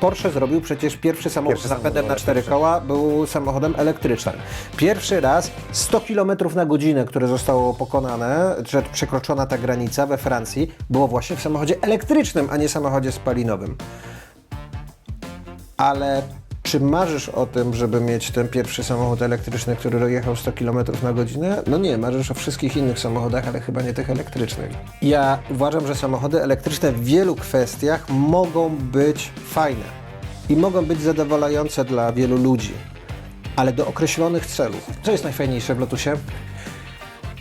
Porsche zrobił przecież pierwszy samochód Pierwszy z napędem na cztery koła, był samochodem elektrycznym. Pierwszy raz 100 km na godzinę, które zostało pokonane, że przekroczona ta granica we Francji, było właśnie w samochodzie elektrycznym, a nie samochodzie spalinowym. Ale czy marzysz o tym, żeby mieć ten pierwszy samochód elektryczny, który dojechał 100 km na godzinę? No nie, marzysz o wszystkich innych samochodach, ale chyba nie tych elektrycznych. Ja uważam, że samochody elektryczne w wielu kwestiach mogą być fajne i mogą być zadowalające dla wielu ludzi, ale do określonych celów. Co jest najfajniejsze w Lotusie?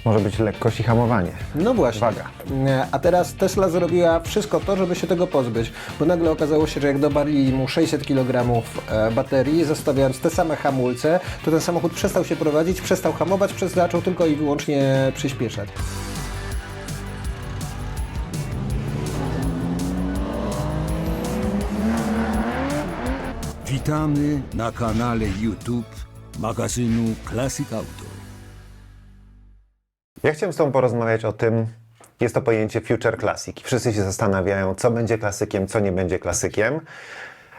Może być lekkość i hamowanie. No właśnie. Waga. Nie, A teraz Tesla zrobiła wszystko to, żeby się tego pozbyć, bo nagle okazało się, że jak dobarli mu 600 kg e, baterii, zostawiając te same hamulce, to ten samochód przestał się prowadzić, przestał hamować, przez zaczął tylko i wyłącznie przyspieszać. Witamy na kanale YouTube magazynu Classic Auto. Ja chciałem z Tobą porozmawiać o tym, jest to pojęcie Future Classic. Wszyscy się zastanawiają, co będzie klasykiem, co nie będzie klasykiem.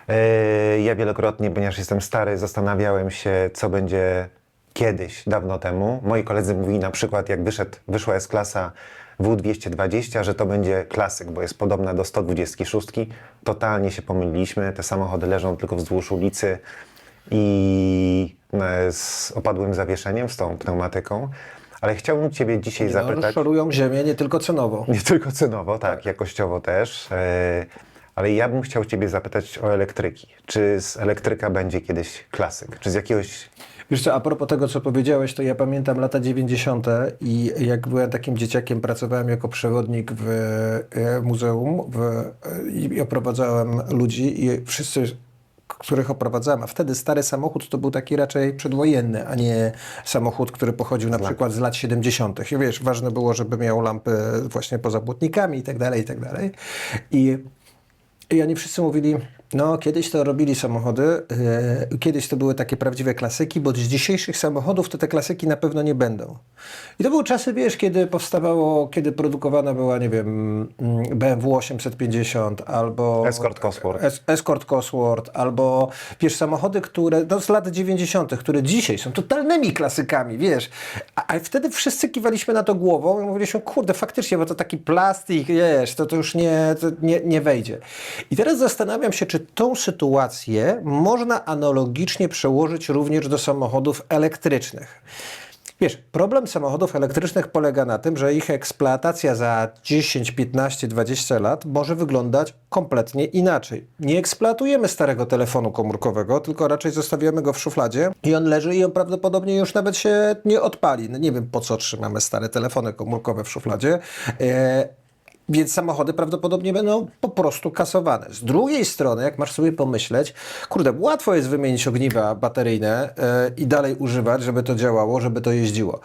Yy, Ja wielokrotnie, ponieważ jestem stary, zastanawiałem się, co będzie kiedyś, dawno temu. Moi koledzy mówili na przykład, jak wyszedł, wyszła S-klasa W220, że to będzie klasyk, bo jest podobna do 126. Totalnie się pomyliliśmy. Te samochody leżą tylko wzdłuż ulicy i e, z opadłym zawieszeniem, z tą pneumatyką. Ale chciałbym Ciebie dzisiaj No, zapytać. szorują ziemię nie tylko cenowo. Nie tylko cenowo, tak, jakościowo też. e, Ale ja bym chciał Ciebie zapytać o elektryki. Czy z elektryka będzie kiedyś klasyk? Czy z jakiegoś. Wiesz co, a propos tego, co powiedziałeś, to ja pamiętam lata 90. i jak byłem takim dzieciakiem, pracowałem jako przewodnik w e, muzeum w, e, i oprowadzałem ludzi i wszyscy których oprowadzałem, a wtedy stary samochód to był taki raczej przedwojenny, a nie samochód, który pochodził na przykład z lat 70. I wiesz, ważne było, żeby miał lampy właśnie poza błotnikami i tak dalej, i tak dalej. I i oni wszyscy mówili, no kiedyś to robili samochody, e, kiedyś to były takie prawdziwe klasyki, bo z dzisiejszych samochodów to te klasyki na pewno nie będą. I to były czasy, wiesz, kiedy powstawało, kiedy produkowana była, nie wiem, mm, BMW 850 albo... Escort Cosworth. Es, Escort Cosworth, albo wiesz, samochody, które no, z lat 90., które dzisiaj są totalnymi klasykami, wiesz. A, a wtedy wszyscy kiwaliśmy na to głową i mówiliśmy, kurde, faktycznie, bo to taki plastik, wiesz, to, to już nie, to nie, nie wejdzie. I teraz zastanawiam się, czy tą sytuację można analogicznie przełożyć również do samochodów elektrycznych. Wiesz, problem samochodów elektrycznych polega na tym, że ich eksploatacja za 10, 15, 20 lat może wyglądać kompletnie inaczej. Nie eksploatujemy starego telefonu komórkowego, tylko raczej zostawiamy go w szufladzie i on leży i on prawdopodobnie już nawet się nie odpali. No nie wiem po co trzymamy stare telefony komórkowe w szufladzie. Więc samochody prawdopodobnie będą po prostu kasowane. Z drugiej strony, jak masz sobie pomyśleć, kurde, łatwo jest wymienić ogniwa bateryjne e, i dalej używać, żeby to działało, żeby to jeździło.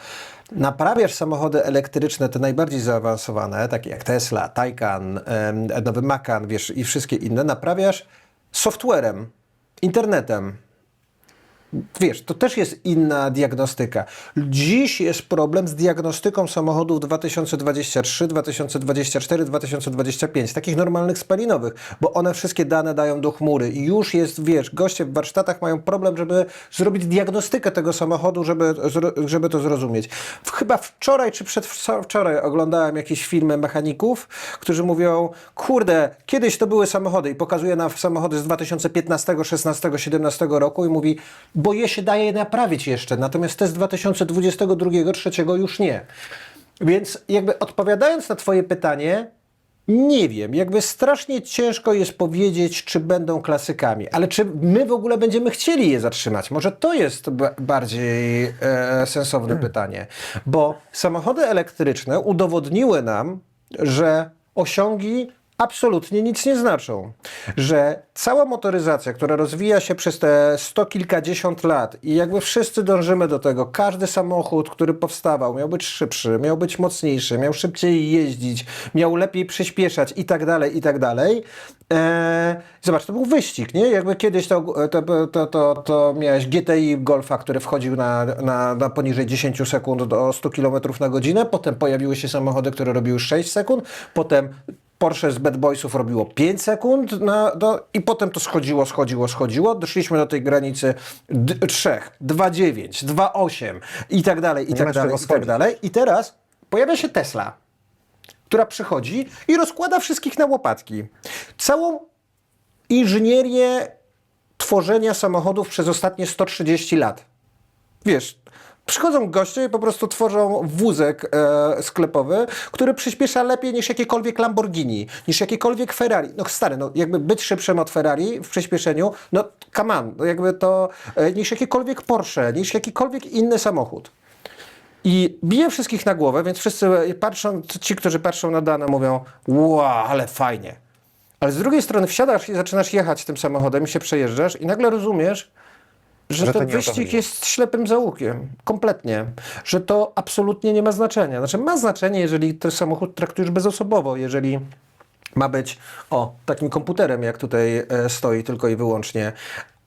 Naprawiasz samochody elektryczne, te najbardziej zaawansowane, takie jak Tesla, Taycan, nowy Macan, wiesz, i wszystkie inne, naprawiasz softwarem, internetem, Wiesz, to też jest inna diagnostyka. Dziś jest problem z diagnostyką samochodów 2023, 2024, 2025, takich normalnych spalinowych, bo one wszystkie dane dają do chmury i już jest, wiesz, goście w warsztatach mają problem, żeby zrobić diagnostykę tego samochodu, żeby, żeby to zrozumieć. Chyba wczoraj czy przedwczoraj oglądałem jakieś filmy mechaników, którzy mówią, kurde, kiedyś to były samochody i pokazuje nam samochody z 2015, 16, 17 roku i mówi, bo je się daje naprawić jeszcze, natomiast te z 2022, 2023 już nie. Więc jakby odpowiadając na twoje pytanie, nie wiem, jakby strasznie ciężko jest powiedzieć, czy będą klasykami, ale czy my w ogóle będziemy chcieli je zatrzymać? Może to jest ba- bardziej e, sensowne pytanie, bo samochody elektryczne udowodniły nam, że osiągi absolutnie nic nie znaczą. Że cała motoryzacja, która rozwija się przez te sto kilkadziesiąt lat i jakby wszyscy dążymy do tego, każdy samochód, który powstawał, miał być szybszy, miał być mocniejszy, miał szybciej jeździć, miał lepiej przyspieszać i tak dalej, i tak dalej. Eee, zobacz, to był wyścig, nie? Jakby kiedyś to, to, to, to, to miałeś GTI Golfa, który wchodził na, na, na poniżej 10 sekund do 100 km na godzinę, potem pojawiły się samochody, które robiły 6 sekund, potem Porsche z Bad Boysów robiło 5 sekund na, do, i potem to schodziło, schodziło, schodziło. Doszliśmy do tej granicy d- 3, 2,9, 2,8 i tak dalej, i tak dalej, i tak dalej. I teraz pojawia się Tesla, która przychodzi i rozkłada wszystkich na łopatki. Całą inżynierię tworzenia samochodów przez ostatnie 130 lat. Wiesz, przychodzą goście i po prostu tworzą wózek e, sklepowy, który przyspiesza lepiej niż jakiekolwiek Lamborghini, niż jakiekolwiek Ferrari. No stary, no jakby być szybszym od Ferrari w przyspieszeniu, no come on, no jakby to e, niż jakiekolwiek Porsche, niż jakikolwiek inny samochód. I bije wszystkich na głowę, więc wszyscy patrzą, ci, którzy patrzą na dane, mówią: Wow, ale fajnie. Ale z drugiej strony wsiadasz i zaczynasz jechać tym samochodem i się przejeżdżasz, i nagle rozumiesz, że, Że ten wyścig jest ślepym zaułkiem. Kompletnie. Że to absolutnie nie ma znaczenia. Znaczy, ma znaczenie, jeżeli ten samochód traktujesz bezosobowo, jeżeli ma być o takim komputerem, jak tutaj e, stoi, tylko i wyłącznie.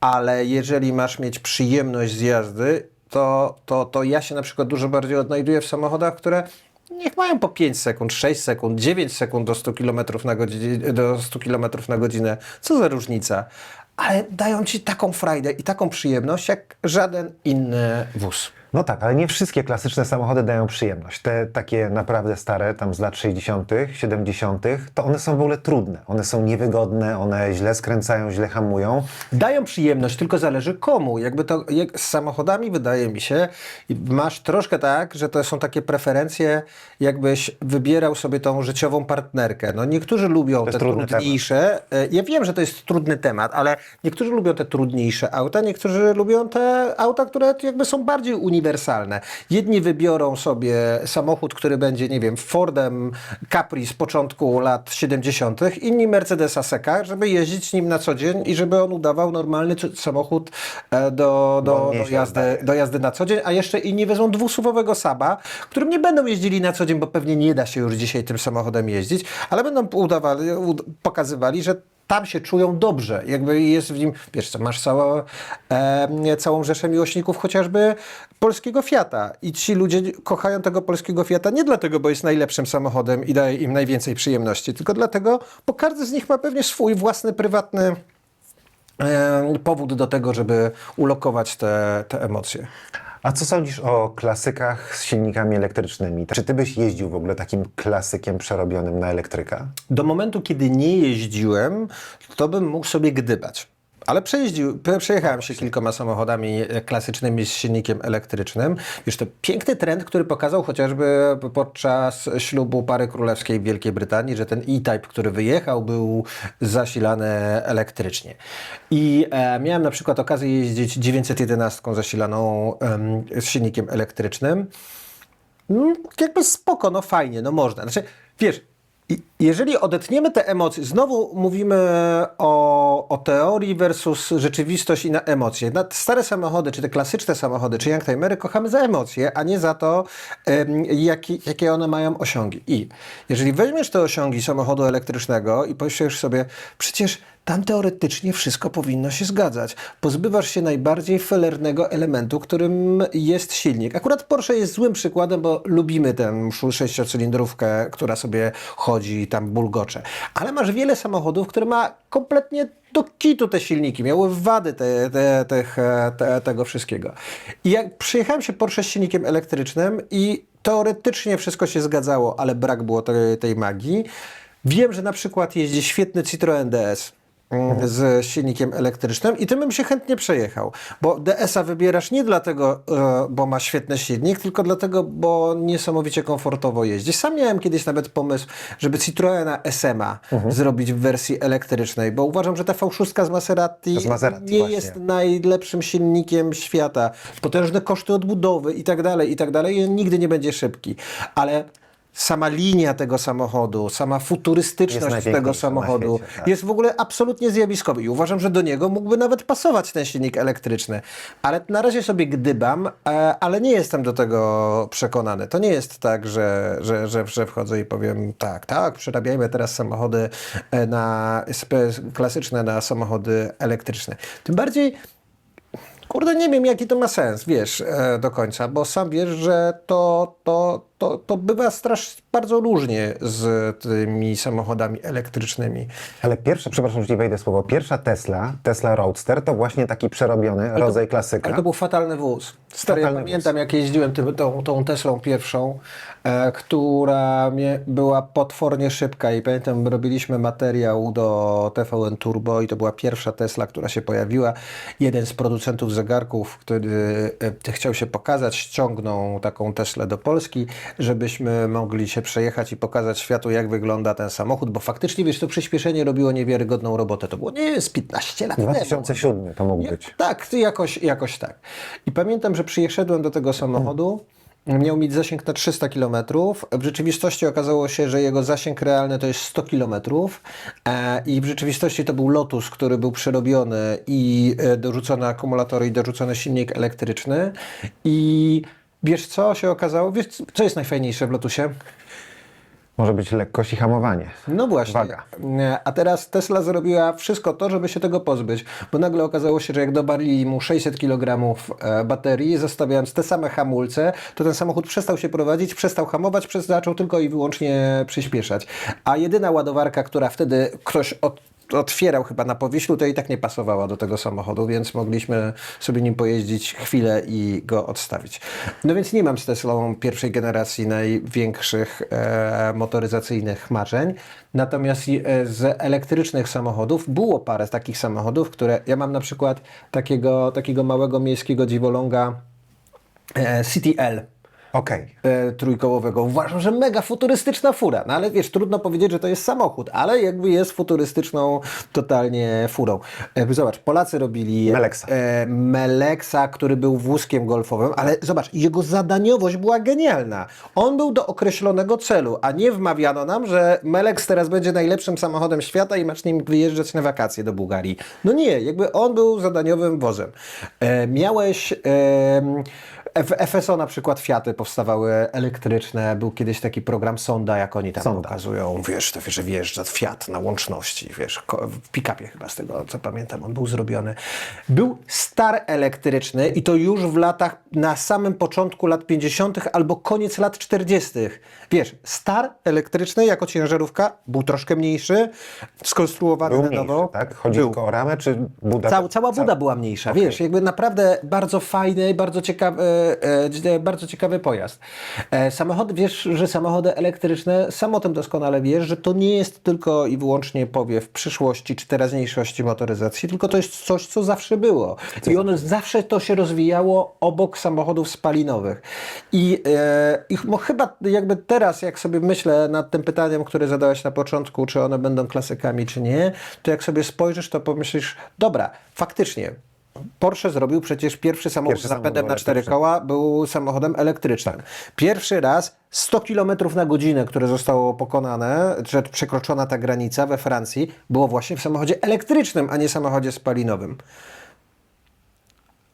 Ale jeżeli masz mieć przyjemność z jazdy, to, to, to ja się na przykład dużo bardziej odnajduję w samochodach, które niech mają po 5 sekund, 6 sekund, 9 sekund do 100 km na godzinę, do 100 km na godzinę. Co za różnica? Ale dają ci taką frajdę i taką przyjemność, jak żaden inny wóz. No tak, ale nie wszystkie klasyczne samochody dają przyjemność. Te takie naprawdę stare, tam z lat 60., 70., to one są w ogóle trudne. One są niewygodne, one źle skręcają, źle hamują. Dają przyjemność, tylko zależy komu. Jakby to jak z samochodami wydaje mi się, masz troszkę tak, że to są takie preferencje, jakbyś wybierał sobie tą życiową partnerkę. No niektórzy lubią te trudniejsze. e, Ja wiem, że to jest trudny temat, ale niektórzy lubią te trudniejsze auta, niektórzy lubią te auta, które jakby są bardziej uniwersalne. Jedni wybiorą sobie samochód, który będzie, nie wiem, Fordem Capri z początku lat 70., inni Mercedesa Seka, żeby jeździć nim na co dzień i żeby on udawał normalny samochód e, do, do, do, jazdy, do jazdy na co dzień, a jeszcze inni wezmą dwusuwowego Saba, którym nie będą jeździli na co dzień, bo pewnie nie da się już dzisiaj tym samochodem jeździć, ale będą udawali, ud- pokazywali, że tam się czują dobrze, jakby jest w nim, wiesz co, masz całe, e, całą rzeszę miłośników chociażby polskiego Fiata i ci ludzie kochają tego polskiego Fiata nie dlatego, bo jest najlepszym samochodem i daje im najwięcej przyjemności, tylko dlatego, bo każdy z nich ma pewnie swój własny, prywatny e, powód do tego, żeby ulokować te, te emocje. A co sądzisz o klasykach z silnikami elektrycznymi? Czy ty byś jeździł w ogóle takim klasykiem przerobionym na elektryka? Do momentu, kiedy nie jeździłem, to bym mógł sobie gdybać. Ale przejeździł, prze- przejechałem się kilkoma samochodami e, klasycznymi z silnikiem elektrycznym. Już to piękny trend, który pokazał chociażby podczas ślubu pary królewskiej w Wielkiej Brytanii, że ten E-Type, który wyjechał, był zasilany elektrycznie. I e, miałem na przykład okazję jeździć 911 zasilaną z silnikiem elektrycznym. Mm, jakby spoko, no fajnie, no można. Znaczy, wiesz, jeżeli odetniemy te emocje, znowu mówimy o, o teorii versus rzeczywistość i na emocje. Na stare samochody, czy te klasyczne samochody, czy youngtimery kochamy za emocje, a nie za to, jaki, jakie one mają osiągi. I jeżeli weźmiesz te osiągi samochodu elektrycznego i pomyślisz sobie, przecież tam teoretycznie wszystko powinno się zgadzać. Pozbywasz się najbardziej felernego elementu, którym jest silnik. Akurat Porsche jest złym przykładem, bo lubimy tę sześciocylindrówkę, która sobie chodzi tam bulgocze. Ale masz wiele samochodów, które ma kompletnie do kitu te silniki. Miały wady te, te, tych, e, te, tego wszystkiego. I jak przyjechałem się Porsche z silnikiem elektrycznym i teoretycznie wszystko się zgadzało, ale brak było tej, tej magii. Wiem, że na przykład jeździ świetny Citroën DS z silnikiem elektrycznym i tym bym się chętnie przejechał, bo DS-a wybierasz nie dlatego, e, bo ma świetny silnik, tylko dlatego, bo niesamowicie komfortowo jeździ. Sam miałem kiedyś nawet pomysł, żeby Citroena SM-a zrobić w wersji elektrycznej, bo uważam, że ta V6 z Maserati, Z Maserati, nie właśnie. jest najlepszym silnikiem świata. Potężne koszty odbudowy i tak dalej, i tak dalej. Nigdy nie będzie szybki. Ale sama linia tego samochodu, sama Jest futurystyczność najpiękniejsza tego na samochodu świecie, tak. jest w ogóle absolutnie zjawiskowy. I uważam, że do niego mógłby nawet pasować ten silnik elektryczny. Ale na razie sobie gdybam, e, ale nie jestem do tego przekonany. To nie jest tak, że, że, że, że wchodzę i powiem tak, tak, przerabiajmy teraz samochody e, na spe, klasyczne na samochody elektryczne. Tym bardziej Kurde, nie wiem, jaki to ma sens, wiesz, e, do końca, bo sam wiesz, że to, to, to, to bywa strasz bardzo różnie z tymi samochodami elektrycznymi. Ale pierwsza, przepraszam, że ci wejdę słowo, pierwsza Tesla, Tesla Roadster, to właśnie taki przerobiony rodzaj klasyka. Ale to był fatalny wóz. Stary, ja Fatalny pamiętam jak jeździłem tym, tą, tą Teslą pierwszą, e, która była potwornie szybka i pamiętam robiliśmy materiał do TVN Turbo i to była pierwsza Tesla, która się pojawiła. Jeden z producentów zegarków, który e, chciał się pokazać, ściągnął taką Teslę do Polski, żebyśmy mogli się przejechać i pokazać światu jak wygląda ten samochód, bo faktycznie wiesz, to przyspieszenie robiło niewiarygodną robotę. To było nie wiem, z 15 lat temu. 2007 to mógł być. Tak, jakoś, jakoś tak. I pamiętam, że przyszedłem do tego samochodu. Miał mieć zasięg na 300 km. W rzeczywistości okazało się, że jego zasięg realny to jest 100 km. E, I w rzeczywistości to był Lotus, który był przerobiony i e, dorzucone akumulatory i dorzucony silnik elektryczny. I wiesz co się okazało? Wiesz co jest najfajniejsze w Lotusie? Może być lekkość i hamowanie. No właśnie. Waga. A teraz Tesla zrobiła wszystko to, żeby się tego pozbyć, bo nagle okazało się, że jak dobarili mu 600 kg e, baterii, zostawiając te same hamulce, to ten samochód przestał się prowadzić, przestał hamować, zaczął tylko i wyłącznie przyspieszać. A jedyna ładowarka, która wtedy ktoś od otwierał chyba na Powiślu, to i tak nie pasowała do tego samochodu, więc mogliśmy sobie nim pojeździć chwilę i go odstawić. No więc nie mam z Teslą pierwszej generacji największych e, motoryzacyjnych marzeń, natomiast e, z elektrycznych samochodów było parę takich samochodów, które ja mam na przykład takiego, takiego małego miejskiego dziwoląga e, CTL Okej. e, trójkołowego. Uważam, że mega futurystyczna fura. No ale wiesz, trudno powiedzieć, że to jest samochód, ale jakby jest futurystyczną totalnie furą. E, zobacz, Polacy robili Meleksa. E, Meleksa, który był wózkiem golfowym, ale zobacz, jego zadaniowość była genialna. On był do określonego celu, a nie wmawiano nam, że Meleks teraz będzie najlepszym samochodem świata i masz nim wyjeżdżać na wakacje do Bułgarii. No nie, jakby on był zadaniowym wozem. E, miałeś... E, w FSO na przykład Fiaty powstawały elektryczne. Był kiedyś taki program Sonda, jak oni tam Sonda. pokazują, wiesz, to, wiesz, że wjeżdża Fiat na łączności, wiesz, w pick-upie chyba z tego, co pamiętam, on był zrobiony. Był star elektryczny i to już w latach, na samym początku lat 50. albo koniec lat 40. Wiesz, star elektryczny jako ciężarówka był troszkę mniejszy, skonstruowany Był na mniejszy, nowo. tak? Chodzi Był. tylko o ramę, czy buda? Cała, cała buda była mniejsza, wiesz, jakby naprawdę bardzo fajny, bardzo ciekawy, e, bardzo ciekawy pojazd. E, samochody, wiesz, że samochody elektryczne, sam o tym doskonale wiesz, że to nie jest tylko i wyłącznie powiew przyszłości czy teraźniejszości motoryzacji, tylko to jest coś, co zawsze było. I ono zawsze to się rozwijało obok samochodów spalinowych. I, e, i mo- chyba jakby teraz, jak sobie myślę nad tym pytaniem, które zadałeś na początku, czy one będą klasykami, czy nie, to jak sobie spojrzysz, to pomyślisz, dobra, faktycznie, Porsche zrobił przecież pierwszy samochód Pierwszy z napędem na cztery koła, był samochodem elektrycznym. Pierwszy raz 100 km na godzinę, które zostało pokonane, że przekroczona ta granica we Francji, było właśnie w samochodzie elektrycznym, a nie samochodzie spalinowym.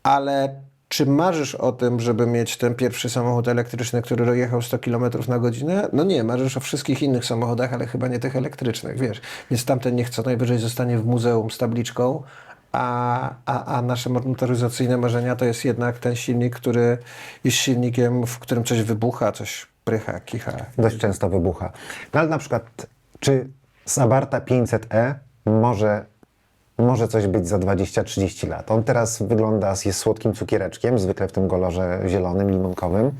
Ale czy marzysz o tym, żeby mieć ten pierwszy samochód elektryczny, który dojechał 100 km na godzinę? No nie, marzysz o wszystkich innych samochodach, ale chyba nie tych elektrycznych, wiesz. Więc tamten niech co najwyżej zostanie w muzeum z tabliczką, a, a, a nasze motoryzacyjne marzenia to jest jednak ten silnik, który jest silnikiem, w którym coś wybucha, coś prycha, kicha. Dość często wybucha. No ale na przykład, czy z Abarta 500e może, może coś być za 20-30 lat? On teraz wygląda, jest słodkim cukiereczkiem, zwykle w tym kolorze zielonym, limonkowym.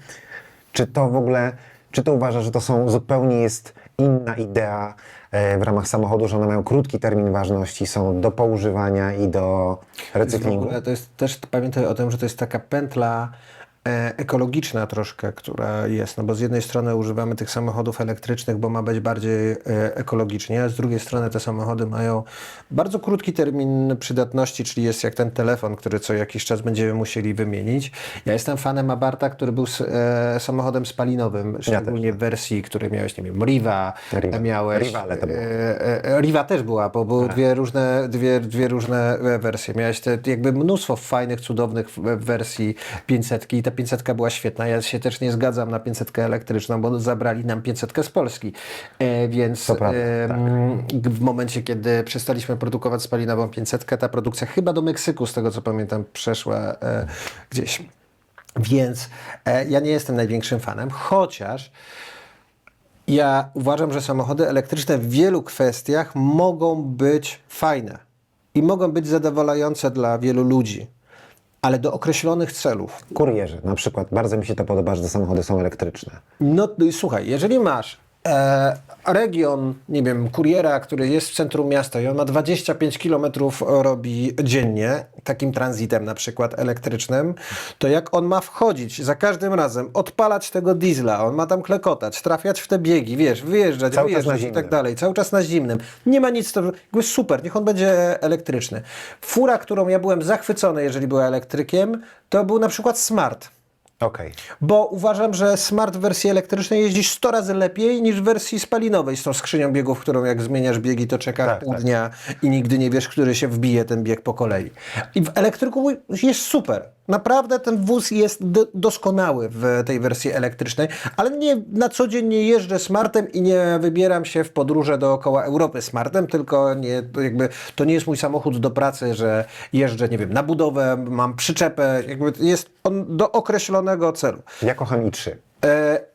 Czy to w ogóle, czy to uważa, że to są zupełnie jest inna idea e, w ramach samochodu, że one mają krótki termin ważności, są do poużywania i do recyklingu? to jest też, pamiętaj o tym, że to jest taka pętla ekologiczna troszkę, która jest, no bo z jednej strony używamy tych samochodów elektrycznych, bo ma być bardziej e, ekologicznie, a z drugiej strony te samochody mają bardzo krótki termin przydatności, czyli jest jak ten telefon, który co jakiś czas będziemy musieli wymienić. Ja jestem fanem Abarta, który był e, samochodem spalinowym, szczególnie w wersji, której miałeś, nie wiem, Riva, Riva. miałeś... Rivale to było. E, e, Riva też była, bo były dwie różne, dwie, dwie różne e, wersje. Miałeś te, jakby mnóstwo fajnych, cudownych wersji 500 i ta 500 była świetna. Ja się też nie zgadzam na 500 elektryczną, bo zabrali nam 500 z Polski. E, więc prawda, tak. w momencie, kiedy przestaliśmy produkować spalinową 500, ta produkcja chyba do Meksyku, z tego co pamiętam, przeszła e, gdzieś. Więc e, ja nie jestem największym fanem, chociaż ja uważam, że samochody elektryczne w wielu kwestiach mogą być fajne i mogą być zadowalające dla wielu ludzi, ale do określonych celów. Kurierzy na przykład. Bardzo mi się to podoba, że te samochody są elektryczne. No słuchaj, jeżeli masz region, nie wiem, kuriera, który jest w centrum miasta i on ma 25 km robi dziennie, takim transitem na przykład elektrycznym, to jak on ma wchodzić za każdym razem, odpalać tego diesla, on ma tam klekotać, trafiać w te biegi, wiesz, wyjeżdżać, Cały wyjeżdżać i tak dalej, cały czas na zimnym. Nie ma nic, to jakby super, niech on będzie elektryczny. Fura, którą ja byłem zachwycony, jeżeli była elektrykiem, to był na przykład Smart. Okej. Bo uważam, że smart w wersji elektrycznej jeździ 100 razy lepiej niż w wersji spalinowej z tą skrzynią biegów, którą jak zmieniasz biegi, to czeka Tak, pół tak. dnia i nigdy nie wiesz, który się wbije ten bieg po kolei. I w elektryku jest super. Naprawdę ten wóz jest do, doskonały w tej wersji elektrycznej, ale nie, na co dzień nie jeżdżę smartem i nie wybieram się w podróże dookoła Europy smartem, tylko nie, to jakby, to nie jest mój samochód do pracy, że jeżdżę, nie wiem, na budowę, mam przyczepę, jakby jest on do określonego celu. Ja kocham i3. E,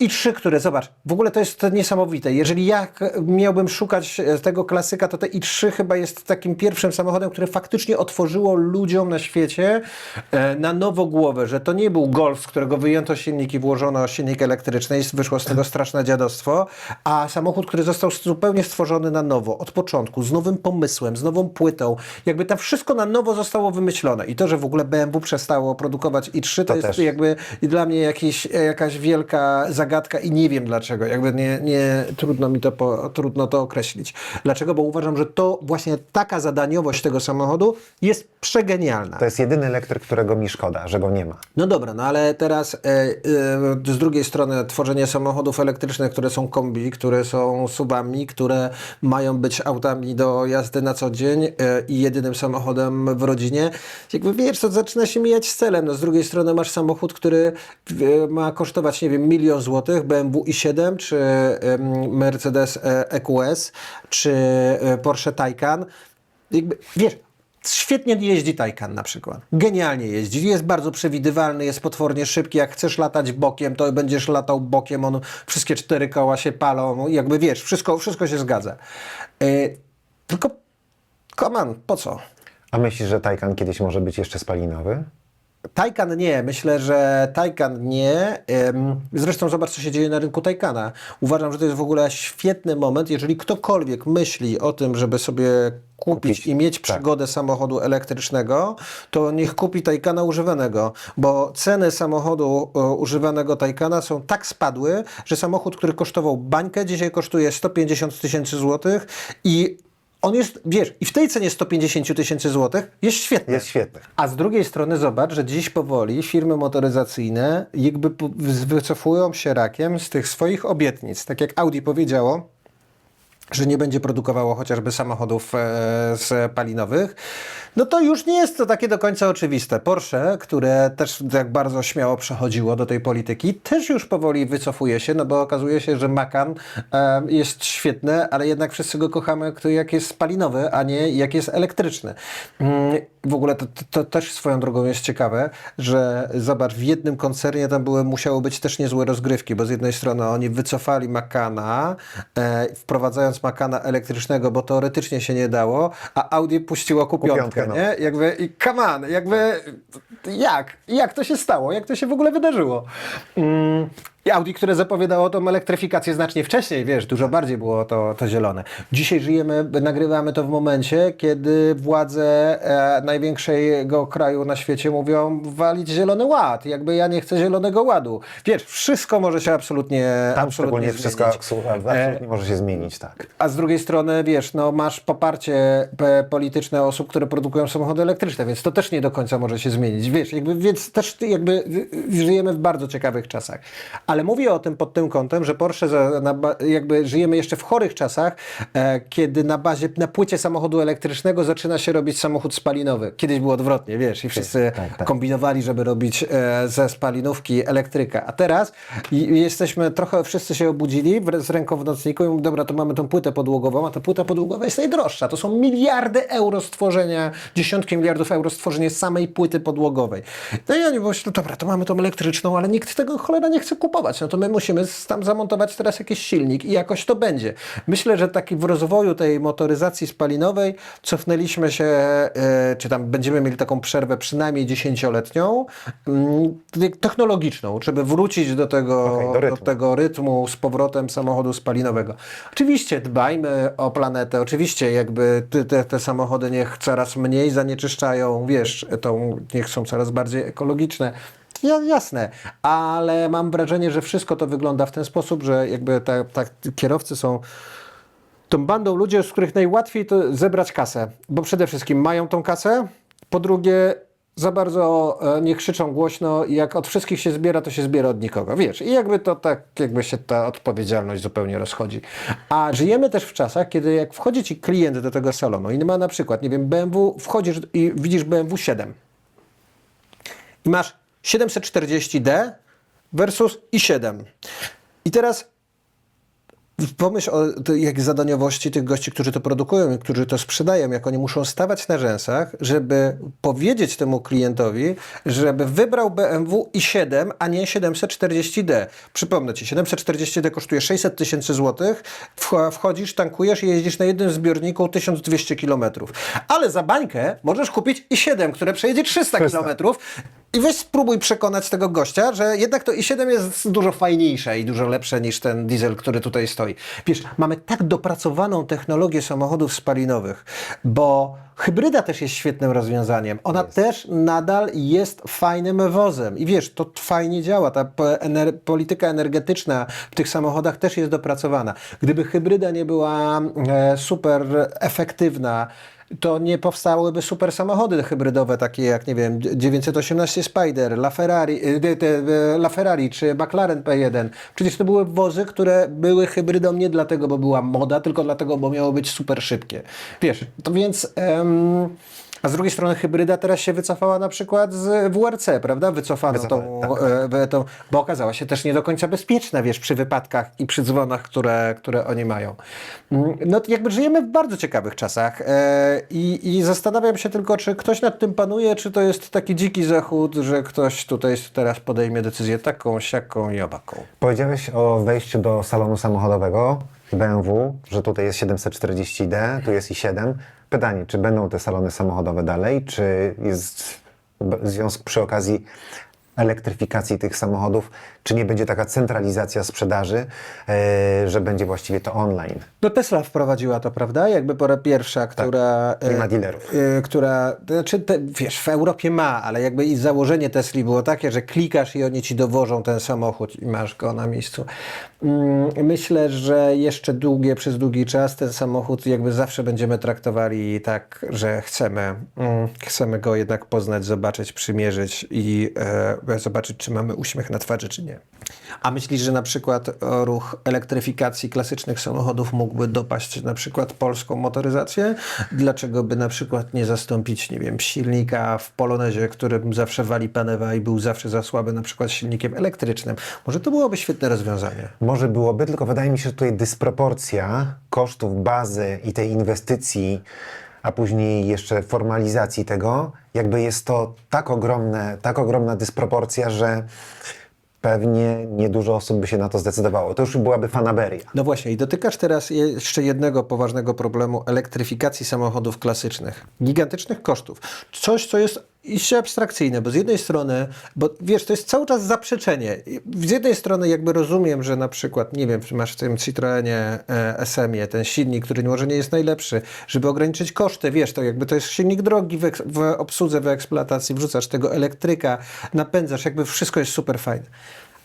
I trzy, które, zobacz, w ogóle to jest niesamowite. Jeżeli ja miałbym szukać e, tego klasyka, to te i3 chyba jest takim pierwszym samochodem, które faktycznie otworzyło ludziom na świecie e, na nowo głowę, że to nie był Golf, z którego wyjęto silnik i włożono silnik elektryczny i wyszło z tego straszne dziadostwo, a samochód, który został zupełnie stworzony na nowo, od początku, z nowym pomysłem, z nową płytą. Jakby tam wszystko na nowo zostało wymyślone. I to, że w ogóle BMW przestało produkować i3, to, To jest też. jakby dla mnie jakiś, e, jakaś wielka zagadka i nie wiem dlaczego. Jakby nie, nie trudno mi to, po, trudno to określić. Dlaczego? Bo uważam, że to właśnie taka zadaniowość tego samochodu jest przegenialna. To jest jedyny elektryk, którego mi szkoda, że go nie ma. No dobra, no ale teraz e, e, z drugiej strony tworzenie samochodów elektrycznych, które są kombi, które są subami, które mają być autami do jazdy na co dzień e, i jedynym samochodem w rodzinie, jakby wiesz, to zaczyna się mijać z celem. No z drugiej strony masz samochód, który e, ma kosztować, nie wiem, milion złotych, BMW i7, czy Mercedes e, EQS, czy e, Porsche Taycan. Jakby, wiesz, Świetnie jeździ Taycan na przykład. Genialnie jeździ. Jest bardzo przewidywalny, jest potwornie szybki. Jak chcesz latać bokiem, to będziesz latał bokiem. On, wszystkie cztery koła się palą. Jakby wiesz, wszystko, wszystko się zgadza. Yy, tylko, come on, po co? A myślisz, że Taycan kiedyś może być jeszcze spalinowy? Taycan nie, myślę, że Taycan nie. Zresztą zobacz, co się dzieje na rynku Taycana. Uważam, że to jest w ogóle świetny moment, jeżeli ktokolwiek myśli o tym, żeby sobie kupić, Kupić, i mieć tak. przygodę samochodu elektrycznego, to niech kupi Taycana używanego, bo ceny samochodu e, używanego Taycana są tak spadły, że samochód, który kosztował bańkę, dzisiaj kosztuje 150 tysięcy złotych i on jest, wiesz, i w tej cenie 150 tysięcy złotych jest świetny. Jest świetny. A z drugiej strony zobacz, że dziś powoli firmy motoryzacyjne jakby wycofują się rakiem z tych swoich obietnic. Tak jak Audi powiedziało, że nie będzie produkowało chociażby samochodów e, spalinowych, no to już nie jest to takie do końca oczywiste. Porsche, które też tak bardzo śmiało przechodziło do tej polityki, też już powoli wycofuje się, no bo okazuje się, że Macan e, jest świetny, ale jednak wszyscy go kochamy, jak jest spalinowy, a nie jak jest elektryczny. Mm, w ogóle to, to, też swoją drogą jest ciekawe, że zobacz, w jednym koncernie tam były, musiało być też niezłe rozgrywki, bo z jednej strony oni wycofali Macana, e, wprowadzając Macana elektrycznego, bo teoretycznie się nie dało, a Audi puściło kupiątkę, Kupiątkę, no. nie? Jakby, i come on, jakby, jak? Jak to się stało? Jak to się w ogóle wydarzyło? Mm. I Audi, które zapowiadało tą elektryfikację znacznie wcześniej, wiesz, dużo bardziej było to, to zielone. Dzisiaj żyjemy, nagrywamy to w momencie, kiedy władze e, największego kraju na świecie mówią walić zielony ład. Jakby ja nie chcę zielonego ładu. Wiesz, wszystko może się absolutnie, Tam absolutnie szczególnie wszystko zmienić. absolutnie, absolutnie może się zmienić, tak. A z drugiej strony, wiesz, no masz poparcie polityczne osób, które produkują samochody elektryczne, więc to też nie do końca może się zmienić. Wiesz, jakby, więc też jakby y, y, żyjemy w bardzo ciekawych czasach. Ale ale mówię o tym pod tym kątem, że Porsche za, na, jakby żyjemy jeszcze w chorych czasach, e, kiedy na bazie, na płycie samochodu elektrycznego zaczyna się robić samochód spalinowy. Kiedyś było odwrotnie, wiesz, i wszyscy tak, tak. kombinowali, żeby robić e, ze spalinówki elektryka. A teraz jesteśmy, trochę wszyscy się obudzili z ręką w nocniku i mówią, dobra, to mamy tą płytę podłogową, a ta płyta podłogowa jest najdroższa. To są miliardy euro stworzenia, dziesiątki miliardów euro stworzenie samej płyty podłogowej. No i oni myślą, dobra, to mamy tą elektryczną, ale nikt tego cholera nie chce kupować. No to my musimy tam zamontować teraz jakiś silnik i jakoś to będzie. Myślę, że taki w rozwoju tej motoryzacji spalinowej cofnęliśmy się, e, czy tam będziemy mieli taką przerwę przynajmniej dziesięcioletnią, mm, technologiczną, żeby wrócić do tego, Okej, do do rytmu. tego rytmu z powrotem samochodu spalinowego. Oczywiście dbajmy o planetę, oczywiście jakby te, te samochody niech coraz mniej zanieczyszczają, wiesz, tą, niech są coraz bardziej ekologiczne. Ja, jasne, ale mam wrażenie, że wszystko to wygląda w ten sposób, że jakby ta, ta, kierowcy są tą bandą ludzi, z których najłatwiej to zebrać kasę, bo przede wszystkim mają tą kasę, po drugie za bardzo e, nie krzyczą głośno i jak od wszystkich się zbiera, to się zbiera od nikogo, wiesz, i jakby to tak, jakby się ta odpowiedzialność zupełnie rozchodzi. A żyjemy też w czasach, kiedy jak wchodzi ci klient do tego salonu i ma na przykład, nie wiem, BMW, wchodzisz i widzisz BMW 7 i masz 740D versus i7. I teraz Pomyśl o jak zadaniowości tych gości, którzy to produkują i którzy to sprzedają, jak oni muszą stawać na rzęsach, żeby powiedzieć temu klientowi, żeby wybrał BMW i7, a nie 740D. Przypomnę Ci, 740D kosztuje 600 tysięcy złotych, wch- wchodzisz, tankujesz i jeździsz na jednym zbiorniku 1200 kilometrów. Ale za bańkę możesz kupić i7, które przejedzie 300 kilometrów i weź spróbuj przekonać tego gościa, że jednak to i7 jest dużo fajniejsze i dużo lepsze niż ten diesel, który tutaj stoi. Wiesz, mamy tak dopracowaną technologię samochodów spalinowych, bo hybryda też jest świetnym rozwiązaniem. Ona też nadal jest fajnym wozem. I wiesz, to fajnie działa. Ta ener- polityka energetyczna w tych samochodach też jest dopracowana. Gdyby hybryda nie była e, super efektywna, to nie powstałyby super samochody hybrydowe, takie jak, nie wiem, 918 Spider, LaFerrari, y, te, y, LaFerrari czy McLaren P1. Przecież to były wozy, które były hybrydą nie dlatego, bo była moda, tylko dlatego, bo miały być super szybkie. Wiesz, to więc... em, a z drugiej strony hybryda teraz się wycofała na przykład z WRC, prawda? Wycofano tą, Wycofali, e, tą, bo okazała się też nie do końca bezpieczna, wiesz, przy wypadkach i przy dzwonach, które, które oni mają. Mm, No jakby żyjemy w bardzo ciekawych czasach e, i, i zastanawiam się tylko, czy ktoś nad tym panuje, czy to jest taki dziki zachód, że ktoś tutaj teraz podejmie decyzję taką, siaką i obaką. Powiedziałeś o wejściu do salonu samochodowego BMW, że tutaj jest 740D, tu jest i7. Pytanie, czy będą te salony samochodowe dalej, czy jest związek przy okazji elektryfikacji tych samochodów, czy nie będzie taka centralizacja sprzedaży, e, że będzie właściwie to online? No Tesla wprowadziła to, prawda? Jakby po raz pierwsza, która... Tak. Nie ma dealerów. e, która, to znaczy, te, wiesz, w Europie ma, ale jakby i założenie Tesli było takie, że klikasz i oni ci dowożą ten samochód i masz go na miejscu. Mm, Myślę, że jeszcze długie, przez długi czas ten samochód jakby zawsze będziemy traktowali tak, że chcemy, mm, chcemy go jednak poznać, zobaczyć, przymierzyć i e, zobaczyć, czy mamy uśmiech na twarzy, czy nie. A myślisz, że na przykład ruch elektryfikacji klasycznych samochodów mógłby dopaść na przykład polską motoryzację? Dlaczego by na przykład nie zastąpić, nie wiem, silnika w Polonezie, którym zawsze wali panewa i był zawsze za słaby na przykład silnikiem elektrycznym? Może to byłoby świetne rozwiązanie. Może byłoby, tylko wydaje mi się, że tutaj dysproporcja kosztów bazy i tej inwestycji, a później jeszcze formalizacji tego, jakby jest to tak ogromne, tak ogromna dysproporcja, że pewnie niedużo osób by się na to zdecydowało. To już byłaby fanaberia. No właśnie, i dotykasz teraz jeszcze jednego poważnego problemu elektryfikacji samochodów klasycznych. Gigantycznych kosztów. Coś, co jest iście abstrakcyjne, bo z jednej strony, bo wiesz, to jest cały czas zaprzeczenie. Z jednej strony jakby rozumiem, że na przykład, nie wiem, masz w tym Citroenie e, SM-ie ten silnik, który może nie jest najlepszy, żeby ograniczyć koszty, wiesz, to jakby to jest silnik drogi w, w obsłudze, w eksploatacji, wrzucasz tego elektryka, napędzasz, jakby wszystko jest super fajne.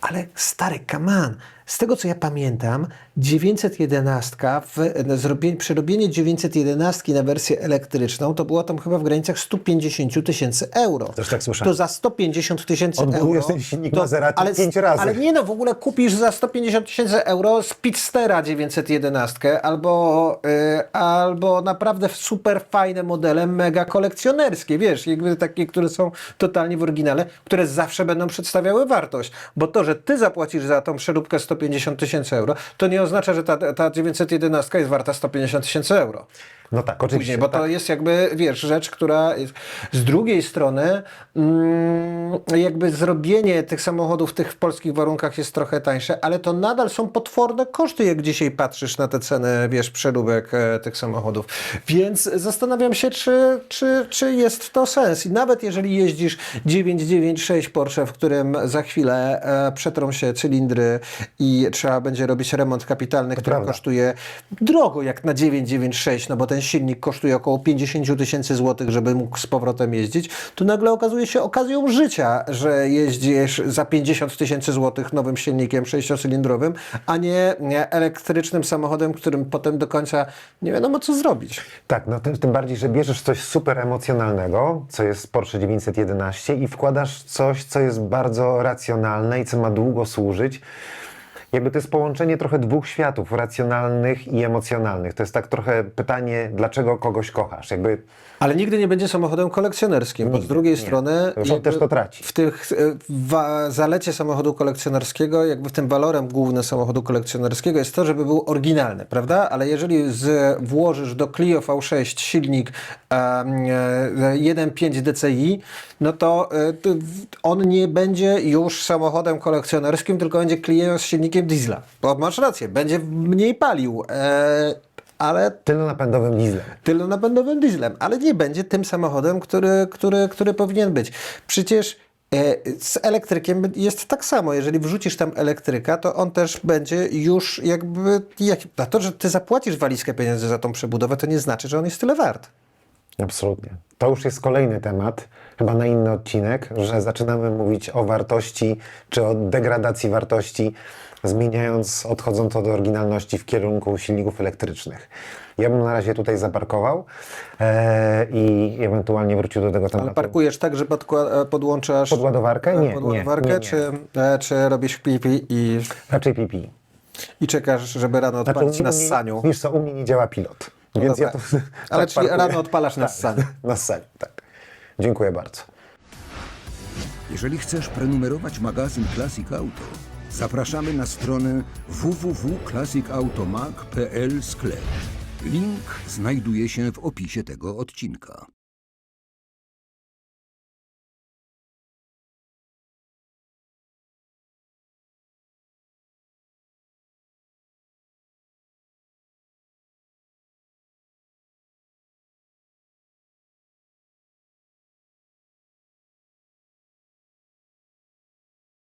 Ale stary, on, z tego co ja pamiętam, 911, w, zrobienie, przerobienie 911 na wersję elektryczną to było tam chyba w granicach 150 tysięcy euro. Też tak słyszałem. To za 150 tysięcy euro. Ten silnik to- Maserati ale, pięć razy. Ale nie no, w ogóle kupisz za 150 tysięcy euro Speedstera 911 albo, y, albo naprawdę super fajne modele, mega kolekcjonerskie, wiesz, jakby takie, które są totalnie w oryginale, które zawsze będą przedstawiały wartość. Bo to, że ty zapłacisz za tą przeróbkę 150 tysięcy euro, to nie oznacza, że ta, ta 911 jest warta 150 tysięcy euro. No tak, oczywiście. Później, bo tak. to jest jakby, wiesz, rzecz, która jest. Z drugiej strony, mm, jakby zrobienie tych samochodów w tych polskich warunkach jest trochę tańsze, ale to nadal są potworne koszty, jak dzisiaj patrzysz na te ceny, wiesz, przeróbek e, tych samochodów. Więc zastanawiam się, czy, czy, czy jest to sens. I nawet jeżeli jeździsz 996 Porsche, w którym za chwilę e, przetrą się cylindry i trzeba będzie robić remont kapitalny, który kosztuje drogo jak na 996, no bo ten silnik kosztuje około 50 000 tysięcy złotych, żeby mógł z powrotem jeździć, to nagle okazuje się okazją życia, że jeździsz za 50 tysięcy złotych nowym silnikiem sześciocylindrowym, a nie elektrycznym samochodem, którym potem do końca nie wiadomo co zrobić. Tak, no tym, tym bardziej, że bierzesz coś super emocjonalnego, co jest Porsche 911 i wkładasz coś, co jest bardzo racjonalne i co ma długo służyć. Jakby to jest połączenie trochę dwóch światów, racjonalnych i emocjonalnych. To jest tak trochę pytanie, dlaczego kogoś kochasz? Jakby Ale nigdy nie będzie samochodem kolekcjonerskim, bo z drugiej strony Już on też to traci. w tych e, wa- zalecie samochodu kolekcjonerskiego, jakby w tym walorem głównym samochodu kolekcjonerskiego jest to, żeby był oryginalny, prawda? Ale jeżeli z, włożysz do Clio V6 silnik e, 1.5 DCI, no to e, w- on nie będzie już samochodem kolekcjonerskim, tylko będzie Clio z silnikiem diesla. Bo masz rację, będzie mniej palił, e, ale tylonapędowym dieslem. tylonapędowym dieslem, ale nie będzie tym samochodem, który, który, który powinien być. Przecież e, z elektrykiem jest tak samo. Jeżeli wrzucisz tam elektryka, to on też będzie już jakby... Jak, a to, że ty zapłacisz walizkę pieniędzy za tą przebudowę, to nie znaczy, że on jest tyle wart. Absolutnie. To już jest kolejny temat, chyba na inny odcinek, że zaczynamy mówić o wartości, czy o degradacji wartości, zmieniając, odchodząc od oryginalności w kierunku silników elektrycznych. Ja bym na razie tutaj zaparkował e, i ewentualnie wrócił do tego tematu. Ale parkujesz tak, że podkła- e, podłączasz... Pod ładowarkę? Nie, pod nie, ładowarkę, nie, nie. Czy, e, czy robisz pipi i, Raczej PP. i czekasz, żeby rano Znaczy, odpalić u na mnie- ssaniu? Wiesz co, u mnie nie działa pilot. Więc ja to dobra. tak Ale czyli parkuję. rano odpalasz na Tak, ssaniu. Na ssaniu, tak. Dziękuję bardzo. Jeżeli chcesz prenumerować magazyn Classic Auto, zapraszamy na stronę www.classicautomag.pl sklep. Link znajduje się w opisie tego odcinka.